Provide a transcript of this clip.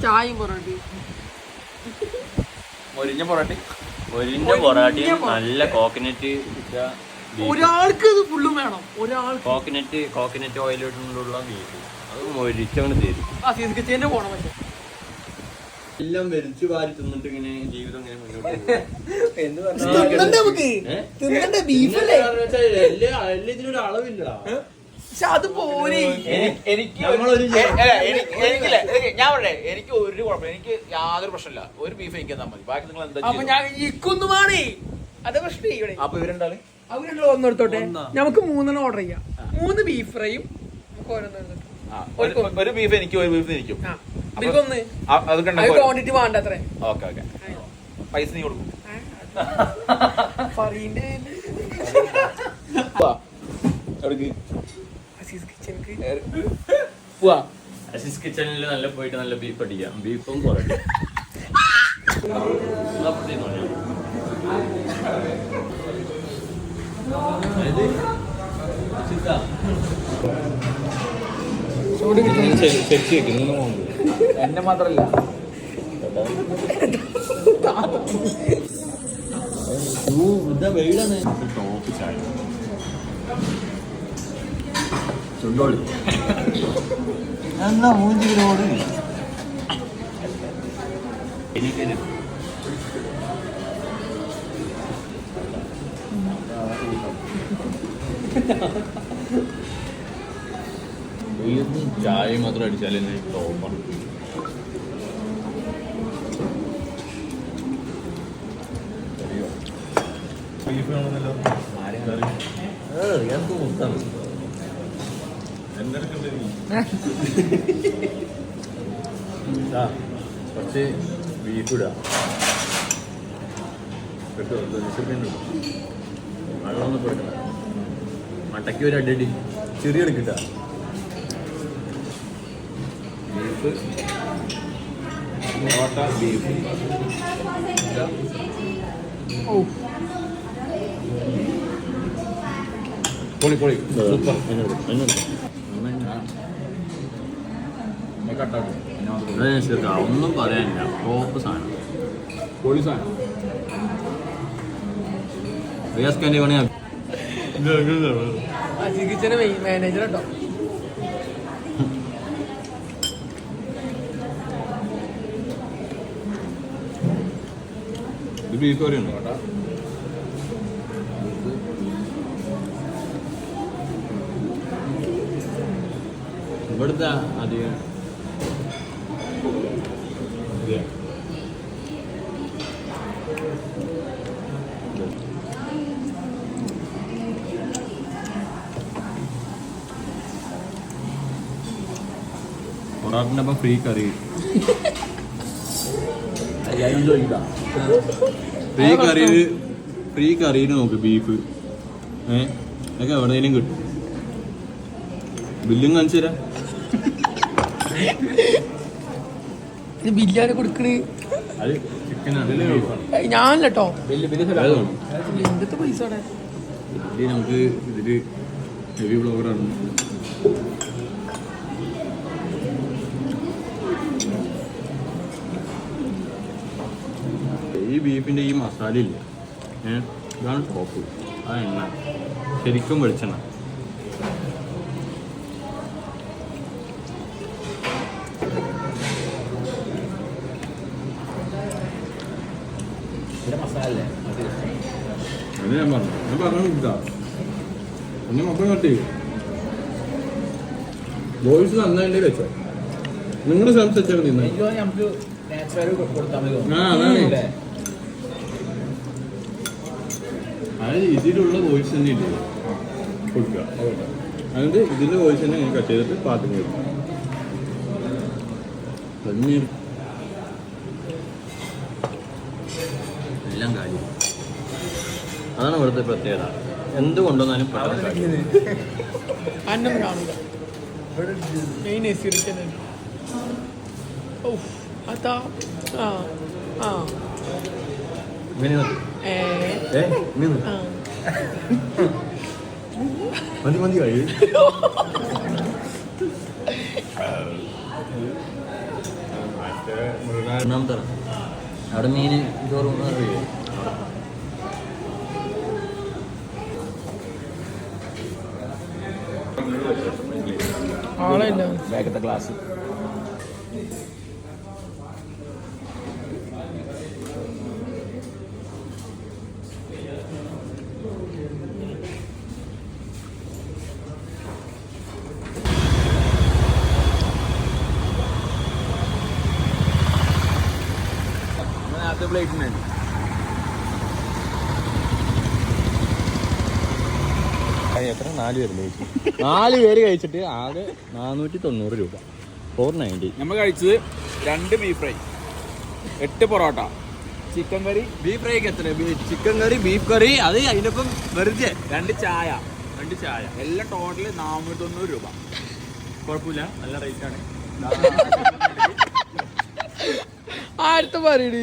ചായയും മുരിഞ്ഞ മൊരിഞ്ഞ പൊറോട്ടി മൊരിഞ്ഞ പൊറോട്ടയും നല്ല കോക്കനറ്റ് ഒരാൾക്ക് ഇത് ഫുള്ളും വേണം. ഒരാൾക്ക്. കോക്കനറ്റ് കോക്കനറ്റ് ഓയിലിട്ടുള്ള ബീഫ് അത് മൊരിച്ചവന് തരും. ആ സീസ് കിച്ചന്റെ പോണം പക്ഷെ. എല്ലാം വലിച്ചു വാരി തിന്നിട്ട് ഇങ്ങനെ ജീവിതം ഇങ്ങനെ മുന്നോട്ട് പോകും. എന്ന് പറഞ്ഞാൽ തിന്നണ്ടേ നമുക്ക്? ഏ? ബീഫല്ലേ ഇങ്ങനെ എല്ലാ- എല്ലാ ഇതിനൊരു അളവില്ലടാ പക്ഷെ അത് പോരെ എനിക്ക് എനിക്കില്ല. ഞാൻ പറയട്ടെ എനിക്ക് ഒരു കുഴപ്പമില്ല. എനിക്ക് യാതൊരു പ്രശ്നമില്ല. ഒരു ബീഫ് എനിക്ക് തന്നാൽ മതി. ബാക്കി നിങ്ങൾ എന്താ അപ്പൊ ഞാൻ ഇക്കൊന്നും വേണേ അത് പ്രശ്നം ഇവിടെ. അപ്പൊ ഇവരെന്താൾ അവരുണ്ടോ ഒന്നെടുത്തോട്ടെ നമുക്ക് മൂന്നെണ്ണം ഓർഡർ ചെയ്യാം. മൂന്ന് ബീഫ് ഫ്രൈയും നമുക്ക് ഓരോന്ന് ഒരു- ബീഫ് എനിക്ക് ഒരു ബീഫ് എനിക്കും. ക്വാണ്ടിറ്റി വേണ്ട അത്രേ ഓക്കെ ഓക്കെ. പൈസ നീ കൊടുക്കും. ഫറീന്റെ അസീസ് കിച്ചണിക്ക് പോവാ അസിസ് കിച്ചണിൽ നല്ല പോയിട്ട് നല്ല ബീഫ് അടിക്കാം. ബീഫും പൊറോട്ടി എന്നെ മാത്രല്ല. ടോപ്പ് ചായ ചുണ്ടോളി. എന്നാ മൂഞ്ചിനോട് എനിക്കൊരു ചായ മാത്രം അടിച്ചാൽ തന്നെ ടോപ്പാണ് ബീഫ് വേണമെന്നല്ലോ ഞാൻ തോന്നാണ് ആ, കുറച്ച് ബീഫ് ഇടുക വെള്ളമൊന്നും മട്ടയ്ക്ക് ഒരു അടി ചെറിയ എടുക്കട്ടാ ബീഫ് പൊറോട്ട ബീഫ് ഓ പൊളി പൊളി. സൂപ്പർ. ഒന്നും പറയാനില്ല. ടോപ്പ് സാധനം. പൊളി സാധനം റിയാസ് പണിയാ. മാനേജർ കേട്ടോ ഇത് ബീഫ് കറിയുണ്ടോ ഇവിടുത്തെ അധികം പൊറാട്ടിന്റെ ഒപ്പം ഫ്രീ കറി ഫ്രീ കറി ഫ്രീ കറിയിൽ നോക്ക് ബീഫ് ഏ? അതൊക്കെ എവിടെയെങ്കിലും കിട്ടും. ബില്ലും കാണിച്ചു തരാം. ഇത് കൊടുക്കണേ. ഞാനല്ല കേട്ടോ എന്തൊക്കെ പൈസ നമുക്ക് ഇതിൽ ഹെവി ബ്ലോഗറാണ് ഈ ബീഫിന്റെ ഈ മസാല ഇല്ല? ഇതാണ് ടോപ്പ് ആ എണ്ണ. ശരിക്കും വെളിച്ചെണ്ണ. അത് ഞാൻ പറഞ്ഞു. ഞാൻ പറഞ്ഞു ഇതാ. ഒന്ന് മൊത്തം കട്ടി വോയിസ് നന്നായിട്ട് വെച്ചോ സംസാരിച്ചാൽ കൊടുത്താൽ ആ, അതാണ്. ഇതിലുള്ള വോയിസ് തന്നെ ഇല്ല? കൊടുക്കുക. അതുകൊണ്ട് ഇതിന്റെ വോയിസ് തന്നെ ഞാൻ കട്ട് ചെയ്തിട്ട് പാട്ടിന് കൊടുക്കും പന്നീർ എല്ലാം കാര്യം. അതാണ് ഇവിടുത്തെ പ്രത്യേകത. എന്ത് കൊണ്ടുവന്നാലും പെട്ടെന്ന് കഴിയും. അന്നം കാണില്ല മെയിൻ എ സി എടുക്കുന്നത് ഓ അതാ ആ ആ. ഇങ്ങനെ മതി. മതി. മതി കഴിയും മറ്റേ മൃഗാ അവിടെ മീൻ ചോറും അറിയോ ആളില്ല ബാക്കത്തെ ഗ്ലാസ് നേരത്തെ പ്ലേറ്റിനുണ്ട് എത്ര? നാല് പേരുണ്ട് കഴിച്ചു നാല് പേര് കഴിച്ചിട്ട് ആകെ നാനൂറ്റി തൊണ്ണൂറ് രൂപ. ഫോർ നയന്റി നമ്മൾ കഴിച്ചത് രണ്ട് ബീഫ് ഫ്രൈ എട്ട് പൊറോട്ട. ചിക്കൻ കറി ബീഫ് ഫ്രൈക്ക് എത്ര ചിക്കൻ കറി ബീഫ് കറി അത് അതിനൊപ്പം വെറുതെ രണ്ട് ചായ. രണ്ട് ചായ. എല്ലാം ടോട്ടൽ നാനൂറ്റി തൊണ്ണൂറ് രൂപ. കുഴപ്പമില്ല. നല്ല റേറ്റ് ആണ്. ആടുത്ത് പറയണ്